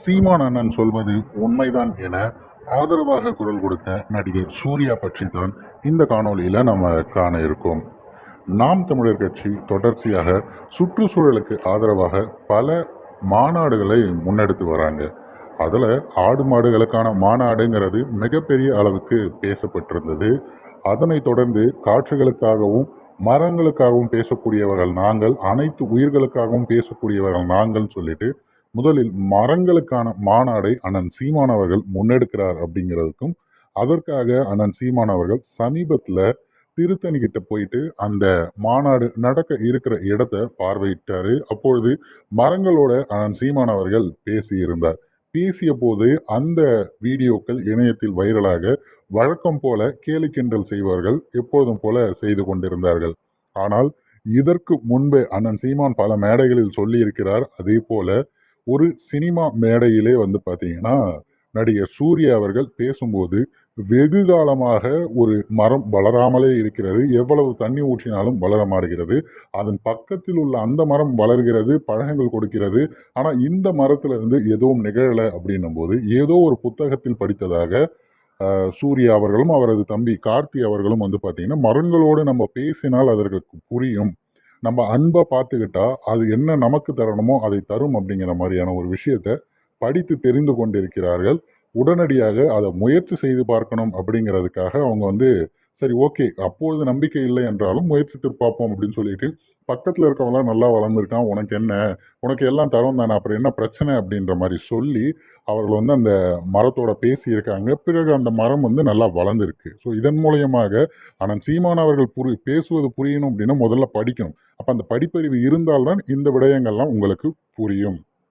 சீமான் அண்ணன் சொல்வது உண்மைதான் என ஆதரவாக குரல் கொடுத்த நடிகர் சூர்யா பற்றி தான் இந்த காணொளியில் நம்ம காண இருக்கோம். நாம் தமிழர் கட்சி தொடர்ச்சியாக சுற்றுச்சூழலுக்கு ஆதரவாக பல மாநாடுகளை முன்னெடுத்து வராங்க. அதில் ஆடு மாடுகளுக்கான மாநாடுங்கிறது மிகப்பெரிய அளவுக்கு பேசப்பட்டிருந்தது. அதனைத் தொடர்ந்து காட்சிகளுக்காகவும் மரங்களுக்காகவும் பேசக்கூடியவர்கள் நாங்கள் அனைத்து உயிர்களுக்காகவும் பேசக்கூடியவர்கள் நாங்கள் சொல்லிட்டு முதலில் மரங்களுக்கான மாநாடை அண்ணன் சீமான் அவர்கள் முன்னெடுக்கிறார் அப்படிங்கிறதுக்கும் அதற்காக அண்ணன் சீமான் அவர்கள் சமீபத்தில் திருத்தணி கிட்ட போயிட்டு அந்த மாநாடு நடக்க இருக்கிற இடத்த பார்வையிட்டாரு. அப்பொழுது மரங்களோட அண்ணன் சீமான் அவர்கள் பேசியிருந்தார். பேசிய போது அந்த வீடியோக்கள் இணையத்தில் வைரலாக வழக்கம் போல கேலி கிண்டல் செய்வார்கள் எப்பொழுதும் போல செய்து கொண்டிருந்தார்கள். ஆனால் இதற்கு முன்பு அண்ணன் சீமான் பல மேடைகளில் சொல்லியிருக்கிறார். அதே போல ஒரு சினிமா மேடையிலே வந்து பார்த்தீங்கன்னா நடிகர் சூர்யா அவர்கள் பேசும்போது வெகு காலமாக ஒரு மரம் வளராமலே இருக்கிறது. எவ்வளவு தண்ணி ஊற்றினாலும் வளர மாறுகிறது அதன் பக்கத்தில் உள்ள அந்த மரம் வளர்கிறது பழங்கள் கொடுக்கிறது. ஆனால் இந்த மரத்திலிருந்து எதுவும் நிகழலை அப்படின்னும் போது ஏதோ ஒரு புத்தகத்தில் படித்ததாக சூர்யா அவர்களும் அவரது தம்பி கார்த்தி அவர்களும் வந்து பார்த்தீங்கன்னா மரங்களோடு நம்ம பேசினால் அதற்கு புரியும். நம்ம அன்பை பார்த்துக்கிட்டா அது என்ன நமக்கு தரணுமோ அதை தரும் அப்படிங்கிற மாதிரியான ஒரு விஷயத்தை படித்து தெரிந்து கொண்டிருக்கிறார்கள். உடனடியாக அதை முயற்சி செய்து பார்க்கணும் அப்படிங்கிறதுக்காக அவங்க வந்து சரி ஓகே. அப்பொழுது நம்பிக்கை இல்லை என்றாலும் முயற்சித்து பார்ப்போம் அப்படின்னு சொல்லிட்டு பக்கத்தில் இருக்கவங்களாம் நல்லா வளர்ந்துருக்கான் உனக்கு என்ன? உனக்கு எல்லாம் தரம் தானே? அப்புறம் என்ன பிரச்சனை? அப்படின்ற மாதிரி சொல்லி அவர்கள் வந்து அந்த மரத்தோட பேசியிருக்காங்க. பிறகு அந்த மரம் வந்து நல்லா வளர்ந்துருக்கு. ஸோ இதன் மூலயமாக ஆனால் சீமான் அவர்கள் புரி பேசுவது புரியணும் அப்படின்னா முதல்ல படிக்கணும். அப்போ அந்த படிப்பறிவு இருந்தால்தான் இந்த விடயங்கள்லாம் உங்களுக்கு புரியும்.